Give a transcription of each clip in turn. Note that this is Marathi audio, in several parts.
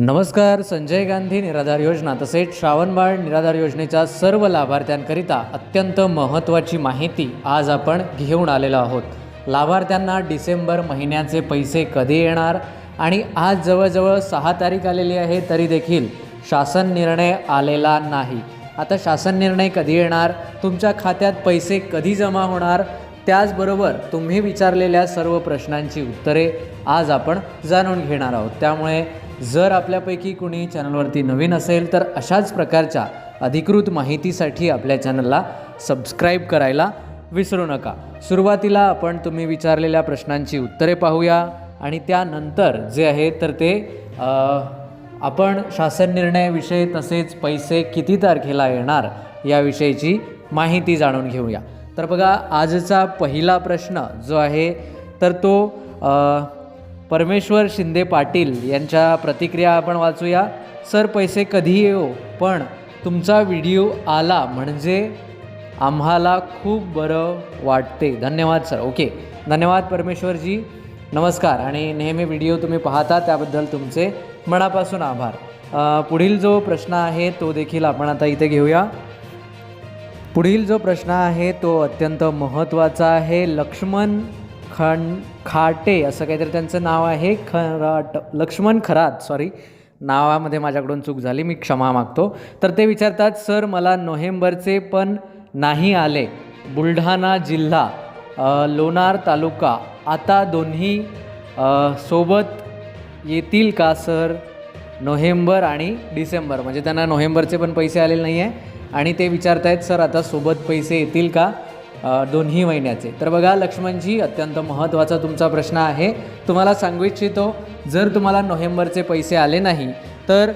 नमस्कार संजय गांधी निराधार योजना तसेच श्रावणबाळ निराधार योजनेच्या सर्व लाभार्थ्यांकरिता अत्यंत महत्त्वाची माहिती आज आपण घेऊन आलेलो आहोत. लाभार्थ्यांना डिसेंबर महिन्याचे पैसे कधी येणार आणि आज जवळजवळ सहा तारीख आलेली आहे तरी देखील शासन निर्णय आलेला नाही. आता शासन निर्णय कधी येणार तुमच्या खात्यात पैसे कधी जमा होणार त्याचबरोबर तुम्ही विचारलेल्या सर्व प्रश्नांची उत्तरे आज आपण जाणून घेणार आहोत. त्यामुळे जर आपल्यापैकी कुणी चॅनलवरती नवीन असेल तर अशाच प्रकारच्या अधिकृत माहितीसाठी आपल्या चॅनलला सबस्क्राईब करायला विसरू नका. सुरुवातीला आपण तुम्ही विचारलेल्या प्रश्नांची उत्तरे पाहूया आणि त्यानंतर जे आहे तर ते आपण शासन निर्णयाविषयी तसेच पैसे किती तारखेला येणार याविषयीची माहिती जाणून घेऊया. तर बघा आजचा पहिला प्रश्न जो आहे तर तो परमेश्वर शिंदे पाटील यांच्या प्रतिक्रिया आपण वाचूया. सर पैसे कधी येऊ पण तुमचा व्हिडिओ आला म्हणजे आम्हाला खूप बरं वाटते. धन्यवाद सर. ओके. धन्यवाद परमेश्वरजी. नमस्कार. आणि नेहमी व्हिडिओ तुम्ही पाहता त्याबद्दल तुमचे मनापासून आभार. पुढील जो प्रश्न आहे तो देखील आपण आता इथे घेऊया. पुढील जो प्रश्न आहे तो अत्यंत महत्त्वाचा आहे. लक्ष्मण खण खाटे असं काहीतरी त्यांचं नाव आहे. खराट लक्ष्मण खरात सॉरी नावामध्ये माझ्याकडून चूक झाली मी क्षमा मागतो. तर ते विचारतात सर मला नोव्हेंबरचे पण नाही आले. बुलढाणा जिल्हा लोणार तालुका आता दोन्ही सोबत येतील का सर? नोव्हेंबर आणि डिसेंबर म्हणजे त्यांना नोव्हेंबरचे पण पैसे आलेले नाही आहे आणि ते विचारतायत सर आता सोबत पैसे येतील का? दोन्ही महिन्याचे. तर बघा लक्ष्मणजी अत्यंत महत्त्वाचा तुमचा प्रश्न आहे. तुम्हाला सांगू इच्छितो जर तुम्हाला नोव्हेंबरचे पैसे आले नाही तर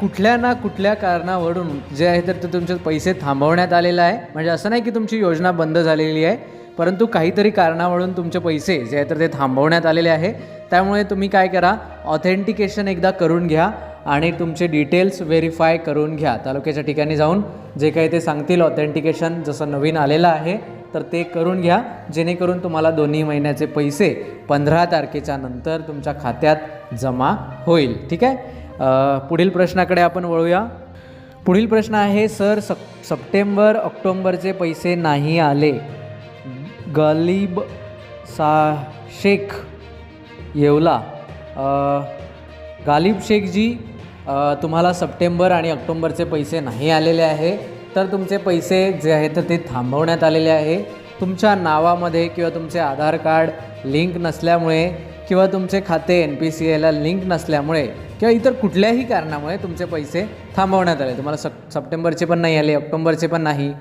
कुठल्या ना कुठल्या कारणावरून जे आहे तर ते तुमचे पैसे थांबवण्यात आलेलं आहे. म्हणजे असं नाही की तुमची योजना बंद झालेली आहे परंतु काहीतरी कारणावरून तुमचे पैसे जे आहे तर ते थांबवण्यात आलेले आहे. त्यामुळे तुम्ही काय करा ऑथेंटिकेशन एकदा करून घ्या आणि तुमचे डिटेल्स व्हेरीफाय करून घ्या. तालुक्याच्या ठिकाणी जाऊन जे काही ते सांगतील ऑथेंटिकेशन जसं नवीन आलेलं आहे तर ते करून घ्या. जेणेकरून तुम्हाला दोन्ही महिन्याचे पैसे पंधरा तारखेच्या नंतर तुमच्या खात्यात जमा होईल. ठीक आहे? पुढील प्रश्नाकडे आपण वळूया. पुढील प्रश्न आहे सर सप सप्टेंबर ऑक्टोंबरचे पैसे नाही आले. गलीब सा शेख येवला. गालिब शेखजी तुम्हाला सप्टेंबर आणि ऑक्टोंबरचे पैसे नाही आलेले आहे. तर तुमचे पैसे जे आहेत तर ते थांबवण्यात आलेले आहे. तुमच्या नावामध्ये किंवा तुमचे आधार कार्ड लिंक नसल्यामुळे किंवा तुमचे खाते एन पी सी एला लिंक नसल्यामुळे किंवा इतर कुठल्याही कारणामुळे तुमचे पैसे थांबवण्यात आले. तुम्हाला सप सप्टेंबरचे पण नाही आले ऑक्टोंबरचे पण नाही.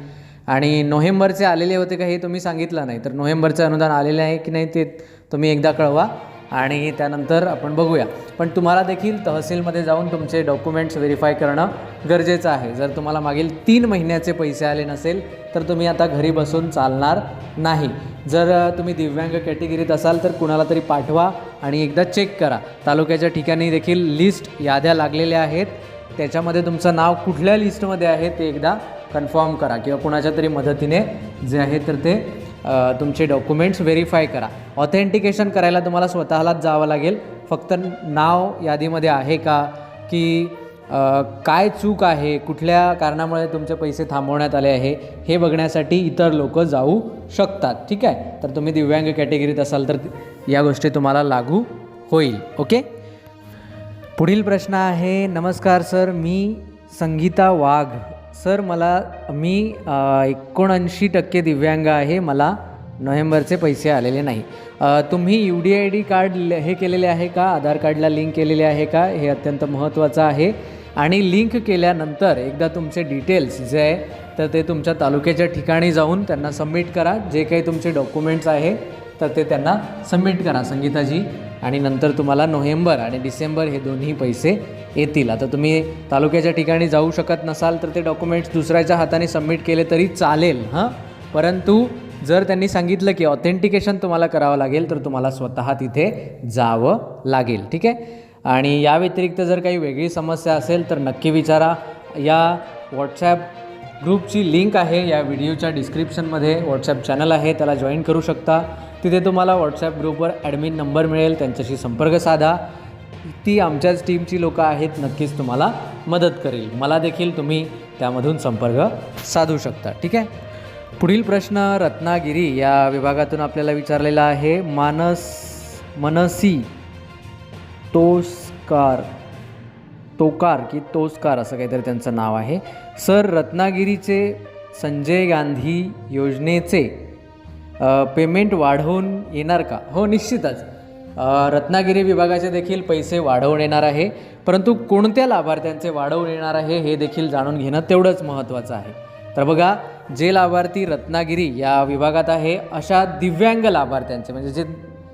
आणि नोव्हेंबरचे आलेले होते का हे तुम्ही सांगितलं नाही. तर नोव्हेंबरचं अनुदान आलेले आहे की नाही ते तुम्ही एकदा कळवा. आणि त्यानंतर आपण बघूया. पण तुम्हाला देखील तहसीलमध्ये जाऊन तुमचे डॉक्युमेंट्स व्हेरीफाय करणं गरजेचं आहे. जर तुम्हाला मागील तीन महिन्याचे पैसे आले नसेल तर तुम्ही आता घरी बसून चालणार नाही. जर तुम्ही दिव्यांग कॅटेगरीत असाल तर कुणाला तरी पाठवा आणि एकदा चेक करा. तालुक्याच्या ठिकाणी देखील लिस्ट याद्या लागलेल्या आहेत. त्याच्यामध्ये तुमचं नाव कुठल्या लिस्टमध्ये आहे ते एकदा कन्फर्म करा किंवा कुणाच्या तरी मदतीने जे आहे तर ते तुमचे डॉक्युमेंट्स व्हेरीफाय करा. ऑथेंटिकेशन करायला तुम्हाला स्वतःलाच जावं लागेल. फक्त नाव यादीमध्ये आहे का? की काय चूक आहे? कुठल्या कारणामुळे तुमचे पैसे थांबवण्यात आले आहे? हे बघण्यासाठी इतर लोक जाऊ शकतात. ठीक आहे? तर तुम्ही दिव्यांग कॅटेगरीत असाल तर या गोष्टी तुम्हाला लागू होईल. ओके? पुढील प्रश्न आहे नमस्कार सर मी संगीता वाघ. सर मला मी एकोणऐंशी टक्के दिव्यांग आहे. मला नोव्हेंबरचे पैसे आलेले नाही. तुम्ही U D I D card ल- हे केलेले आहे का? आधार कार्डला लिंक केलेले आहे का? हे अत्यंत महत्त्वाचं आहे. आणि लिंक केल्यानंतर एकदा तुमचे डिटेल्स जे आहे तर ते तुमच्या तालुक्याच्या ठिकाणी जाऊन त्यांना सबमिट करा. जे काही तुमचे डॉक्युमेंट्स आहे तर ते त्यांना सबमिट करा संगीताजी. आणि नंतर तुम्हाला नोव्हेंबर आणि डिसेंबर हे दोन्ही पैसे येतील. आता तुम्ही तालुक्याच्या ठिकाणी जाऊ शकत नसाल तर ते डॉक्युमेंट्स दुसऱ्याच्या हाताने सबमिट केले तरी चालेल हां? परंतु जर त्यांनी सांगितलं की ऑथेंटिकेशन तुम्हाला करावं लागेल तर तुम्हाला स्वतः तिथे जावं लागेल ठीक आहे? आणि या व्यतिरिक्त जर काही वेगळी समस्या असेल तर नक्की विचारा. या व्हॉट्सॲप ग्रुपची लिंक आहे या व्हिडिओच्या डिस्क्रिप्शनमध्ये व्हॉट्सॲप चॅनल आहे त्याला जॉईन करू शकता. तिथे तुम्हाला व्हॉट्सॲप ग्रुपवर ॲडमिन नंबर मिळेल त्यांच्याशी संपर्क साधा. ती आमच्याच टीमची लोकं आहेत नक्कीच तुम्हाला मदत करेल. मला देखील तुम्ही त्यामधून संपर्क साधू शकता ठीक आहे? पुढील प्रश्न रत्नागिरी या विभागातून आपल्याला विचारलेला आहे. मानस मनसी तोस्कार तोकार की तोस्कार असं काहीतरी त्यांचं नाव आहे. सर रत्नागिरीचे संजय गांधी योजनेचे पेमेंट वाढवून येणार का? हो निश्चितच. रत्नागिरी विभागाचे देखील पैसे वाढवून येणार आहे. परंतु कोणत्या लाभार्थ्यांचे वाढवून येणार आहे हे देखील जाणून घेणं तेवढंच महत्त्वाचं आहे. तर बघा जे लाभार्थी रत्नागिरी या विभागात आहे अशा दिव्यांग लाभार्थ्यांचे. म्हणजे जे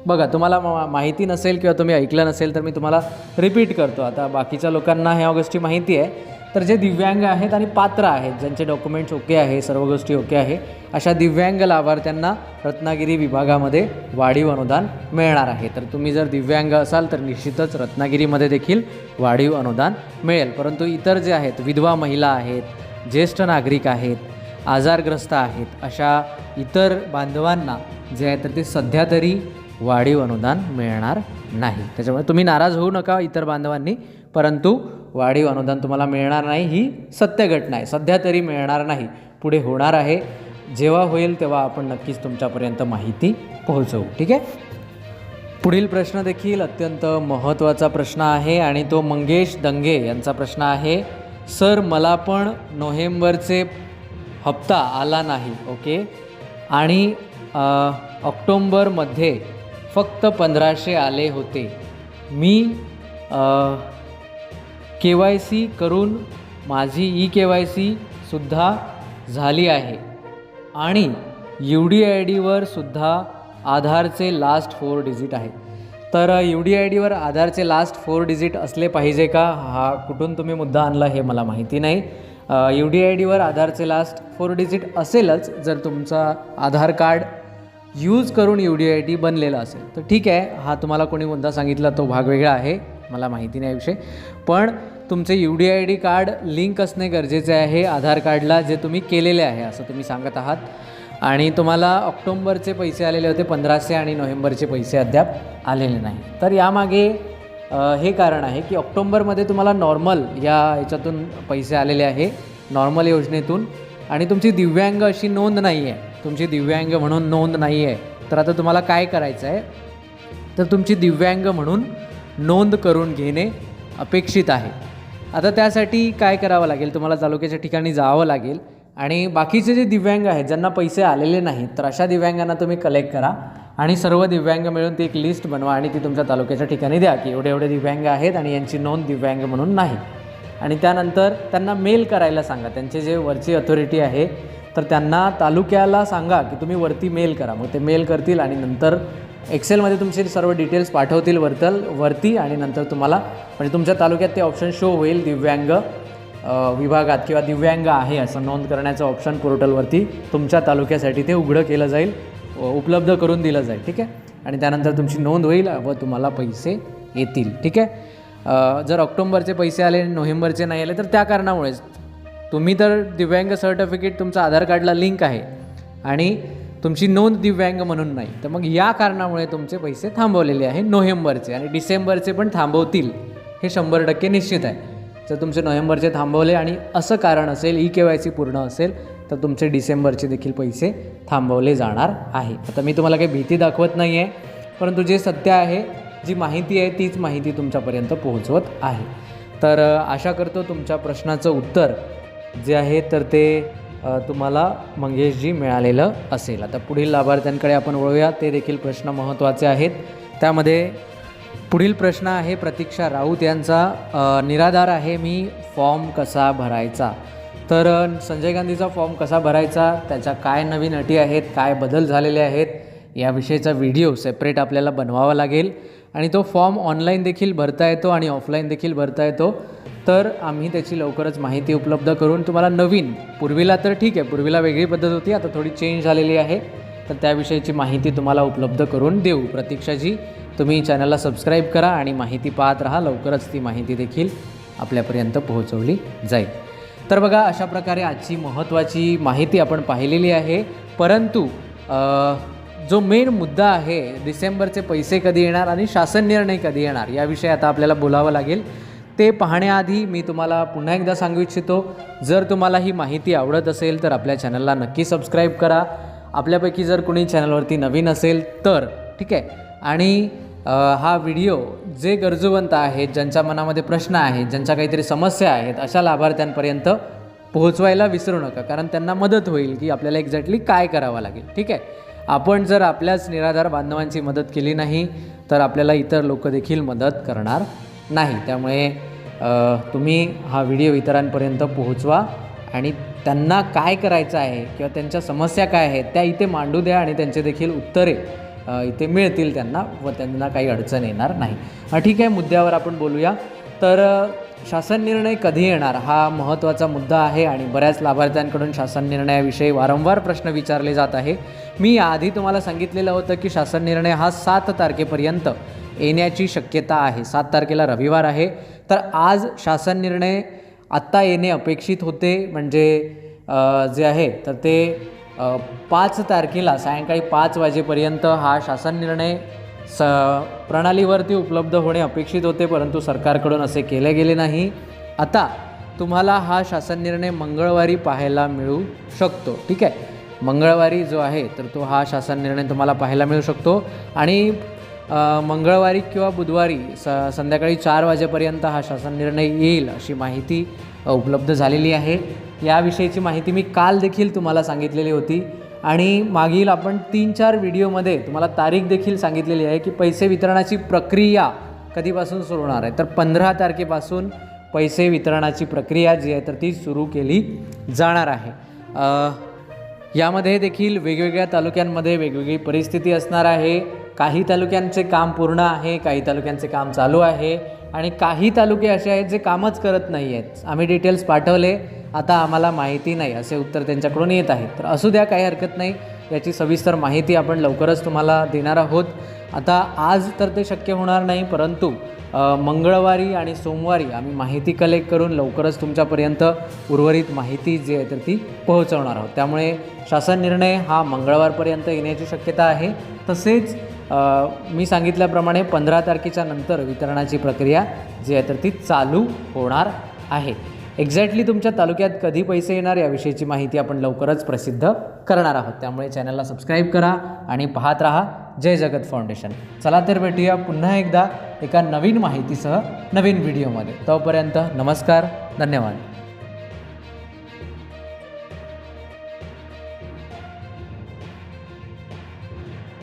बघा तुम्हाला मा माहिती नसेल किंवा तुम्ही ऐकलं नसेल तर मी तुम्हाला रिपीट करतो. आता बाकीच्या लोकांना ह्या गोष्टी माहिती आहे. तर जे दिव्यांग आहेत आणि पात्र आहेत ज्यांचे डॉक्युमेंट्स ओके आहे सर्व गोष्टी ओके आहे अशा दिव्यांग लाभार्थ्यांना रत्नागिरी विभागामध्ये वाढीव अनुदान मिळणार आहे. तर तुम्ही जर दिव्यांग असाल तर निश्चितच रत्नागिरीमध्ये देखील वाढीव अनुदान मिळेल. परंतु इतर जे आहेत विधवा महिला आहेत ज्येष्ठ नागरिक आहेत आजारग्रस्त आहेत. अशा इतर बांधवांना जे आहे तर ते सध्या तरी वाढीव अनुदान मिळणार नाही. त्याच्यामुळे तुम्ही नाराज होऊ नका इतर बांधवांनी परंतु वाढीव अनुदान तुम्हाला मिळणार नाही ही सत्य घटना आहे सध्या तरी मिळणार नाही. पुढे होणार आहे. जेव्हा होईल तेव्हा आपण नक्कीच तुमच्यापर्यंत माहिती पोहोचवू. ठीक आहे? पुढील प्रश्न देखील अत्यंत महत्त्वाचा प्रश्न आहे आणि तो मंगेश दंगे यांचा प्रश्न आहे. सर मला पण नोव्हेंबरचे हप्ता आला नाही ओके? आणि ऑक्टोंबरमध्ये फक्त पंधराशे आले होते. मी के वाय सी करून माझी ई के वाय सीसुद्धा झाली आहे. आणि यू डी आय डीवर सुद्धा आधारचे लास्ट फोर डिजिट आहे. तर यू डी आय डीवर आधारचे लास्ट फोर डिजिट असले पाहिजे का? हा कुठून तुम्ही मुद्दा आणला हे मला माहिती नाही. यू डी आय डीवर आधारचे लास्ट फोर डिजिट असेलच जर तुमचा आधार कार्ड यूज करून यू डी आय डी बनलेला असेल. तर ठीक आहे हा तुम्हाला कोणी कोणता सांगितला तो भाग वेगळा आहे मला माहिती नाही विषय. पण तुमचे U D I D card link असणे गरजेचे आहे आधार कार्डला जे तुम्ही केलेले आहे असं तुम्ही सांगत आहात. आणि तुम्हाला ऑक्टोंबरचे पैसे आलेले होते पंधराशे आणि नोव्हेंबरचे पैसे अद्याप आलेले नाही. तर यामागे हे कारण आहे की ऑक्टोंबरमध्ये तुम्हाला नॉर्मल या याच्यातून पैसे आलेले आहे नॉर्मल योजनेतून. आणि तुमची दिव्यांग अशी नोंद नाही आहे तुमची दिव्यांग म्हणून नोंद नाही आहे तर आता तुम्हाला काय करायचं आहे तर तुमची दिव्यांग म्हणून नोंद करून घेणे अपेक्षित आहे. आता त्यासाठी काय करावं लागेल? तुम्हाला तालुक्याच्या ठिकाणी जावं लागेल. आणि बाकीचे जे दिव्यांग आहेत ज्यांना पैसे आलेले नाहीत तर अशा दिव्यांगांना तुम्ही कलेक्ट करा. आणि सर्व दिव्यांग मिळून ती एक लिस्ट बनवा आणि ती तुमच्या तालुक्याच्या ठिकाणी द्या की एवढे एवढे दिव्यांग आहेत आणि यांची नोंद दिव्यांग म्हणून नाही. आणि त्यानंतर त्यांना मेल करायला सांगा. त्यांचे जे वरची अथॉरिटी आहे तर त्यांना तालुक्याला सांगा की तुम्ही वरती मेल करा. मग ते मेल करतील आणि नंतर एक्सेलमध्ये तुमचे सर्व डिटेल्स पाठवतील वरतल वरती आणि नंतर तुम्हाला म्हणजे तुमच्या तालुक्यात ते ऑप्शन शो होईल दिव्यांग विभागात किंवा दिव्यांग आहे असं नोंद करण्याचं ऑप्शन पोर्टलवरती तुमच्या तालुक्यासाठी ते उघडं केलं जाईल. उपलब्ध करून दिलं जाईल ठीक आहे? आणि त्यानंतर तुमची नोंद होईल व तुम्हाला पैसे येतील ठीक आहे? जर ऑक्टोंबरचे पैसे आले आणि नोव्हेंबरचे नाही आले तर त्या कारणामुळेच तुम्ही तर दिव्यांग सर्टिफिकेट तुमचं आधार कार्डला लिंक आहे आणि तुमची नोंद दिव्यांग म्हणून नाही. तर मग या कारणामुळे तुमचे पैसे थांबवलेले आहे नोव्हेंबरचे आणि डिसेंबरचे पण थांबवतील हे शंभर टक्के निश्चित आहे. जर तुमचे नोव्हेंबरचे थांबवले आणि असं कारण असेल ई के वाय सी पूर्ण असेल तर तुमचे डिसेंबरचे देखील पैसे थांबवले जाणार आहे. आता मी तुम्हाला काही भीती दाखवत नाही आहे परंतु जे सत्य आहे जी माहिती आहे तीच माहिती तुमच्यापर्यंत पोहोचवत आहे. तर आशा करतो तुमच्या प्रश्नाचं उत्तर जे आहे तर ते तुम्हाला मंगेशजी मिळालेलं असेल. आता पुढील लाभार्थ्यांकडे आपण वळूया ते देखील प्रश्न महत्त्वाचे आहेत. त्यामध्ये पुढील प्रश्न आहे प्रतीक्षा राऊत यांचा. निराधार आहे मी फॉर्म कसा भरायचा? तर संजय गांधीचा फॉर्म कसा भरायचा त्याच्या काय नवीन अटी आहेत काय बदल झालेले आहेत याविषयीचा व्हिडिओ सेपरेट आपल्याला बनवावा लागेल. आणि तो फॉर्म ऑनलाईन देखील भरता येतो आणि ऑफलाईन देखील भरता येतो. तर आम्ही त्याची लवकरच माहिती उपलब्ध करून तुम्हाला नवीन पूर्वीला तर ठीक आहे पूर्वीला वेगळी पद्धत होती आता थोडी चेंज झालेली आहे. तर त्याविषयीची माहिती तुम्हाला उपलब्ध करून देऊ. प्रतीक्षाजी तुम्ही चॅनलला सबस्क्राईब करा आणि माहिती पाहत राहा. लवकरच ती माहिती देखील आपल्यापर्यंत पोहोचवली जाईल. तर बघा अशा प्रकारे आजची महत्त्वाची माहिती आपण पाहिलेली आहे. परंतु जो मेन मुद्दा आहे डिसेंबरचे पैसे कधी येणार आणि शासन निर्णय कधी येणार याविषयी आता आपल्याला बोलावं लागेल. ते पाहण्याआधी मी तुम्हाला पुन्हा एकदा सांगू इच्छितो जर तुम्हाला ही माहिती आवडत असेल तर आपल्या चॅनलला नक्की सबस्क्राईब करा. आपल्यापैकी जर कोणी चॅनलवरती नवीन असेल तर ठीक आहे. आणि हा व्हिडिओ जे गरजूवंत आहेत ज्यांच्या मनामध्ये प्रश्न आहेत ज्यांच्या काहीतरी समस्या आहेत अशा लाभार्थ्यांपर्यंत पोहोचवायला विसरू नका. कारण त्यांना मदत होईल की आपल्याला एक्झॅक्टली काय करावं लागेल. ठीक आहे? आपण जर आपल्याच निराधार बांधवांची मदत केली नाही तर आपल्याला इतर लोक देखील मदत करणार नाही. त्यामुळे तुम्ही हा व्हिडिओ इतरांपर्यंत पोहोचवा आणि त्यांना काय करायचं आहे किंवा त्यांच्या समस्या काय आहेत त्या इथे मांडू द्या आणि त्यांचे देखील उत्तरे इथे मिळतील त्यांना व त्यांना काही अडचण येणार नाही. ठीक आहे मुद्द्यावर आपण बोलूया. तर शासन निर्णय कधी येणार? हा महत्त्वाचा मुद्दा आहे आणि बऱ्याच लाभार्थ्यांकडून शासन निर्णयाविषयी वारंवार प्रश्न विचारले जात आहे. मी आधी तुम्हाला सांगितलेलं होतं की शासन निर्णय हा सात तारखेपर्यंत येण्याची शक्यता आहे. सात तारखेला रविवार आहे. तर आज शासन निर्णय आत्ता येणे अपेक्षित होते. म्हणजे जे आहे तर ते पाच तारखेला सायंकाळी पाच वाजेपर्यंत हा शासन निर्णय स प्रणालीवरती उपलब्ध होणे अपेक्षित होते परंतु सरकारकडून असे केले गेले नाही. आता तुम्हाला हा शासन निर्णय मंगळवारी पाहायला मिळू शकतो ठीक आहे? मंगळवारी जो आहे तर तो हा शासन निर्णय तुम्हाला पाहायला मिळू शकतो. आणि मंगळवारी किंवा बुधवारी स संध्याकाळी चार वाजेपर्यंत हा शासन निर्णय येईल अशी माहिती उपलब्ध झालेली आहे. याविषयीची माहिती मी काल देखील तुम्हाला सांगितलेली होती. आणि मागील आपण तीन चार व्हिडिओमध्ये तुम्हाला तारीख देखील सांगितलेली आहे की पैसे वितरणाची प्रक्रिया कधीपासून सुरू होणार आहे. तर पंधरा तारखेपासून पैसे वितरणाची प्रक्रिया जी आहे तर ती सुरू केली जाणार आहे. यामध्ये देखील वेगवेगळ्या तालुक्यांमध्ये वेगवेगळी परिस्थिती असणार आहे. काही तालुक्यांचे काम पूर्ण आहे काही तालुक्यांचे काम चालू आहे. आणि काही तालुके असे आहेत जे कामच करत नाही आहेत आम्ही डिटेल्स पाठवले. आता आम्हाला माहिती नाही असे उत्तर त्यांच्याकडून येत आहे तर असू द्या काही हरकत नाही. याची सविस्तर माहिती आपण लवकरच तुम्हाला देणार आहोत. आता आज तर ते शक्य होणार नाही परंतु मंगळवारी आणि सोमवारी आम्ही माहिती कलेक्ट करून लवकरच तुमच्यापर्यंत उर्वरित माहिती जी आहे तर ती पोहोचवणार आहोत. त्यामुळे शासन निर्णय हा मंगळवारपर्यंत येण्याची शक्यता आहे. तसेच मी सांगितल्याप्रमाणे पंधरा तारखेच्या नंतर वितरणाची प्रक्रिया जी आहे तर ती चालू होणार आहे. एक्झॅक्टली तुमच्या तालुक्यात कधी पैसे येणार याविषयीची माहिती आपण लवकरच प्रसिद्ध करणार आहोत. त्यामुळे चॅनलला सबस्क्राईब करा आणि पाहत राहा जय जगत फाउंडेशन चला तर भेटूया पुन्हा एकदा एका नवीन माहितीसह नवीन व्हिडिओमध्ये तोपर्यंत नमस्कार धन्यवाद.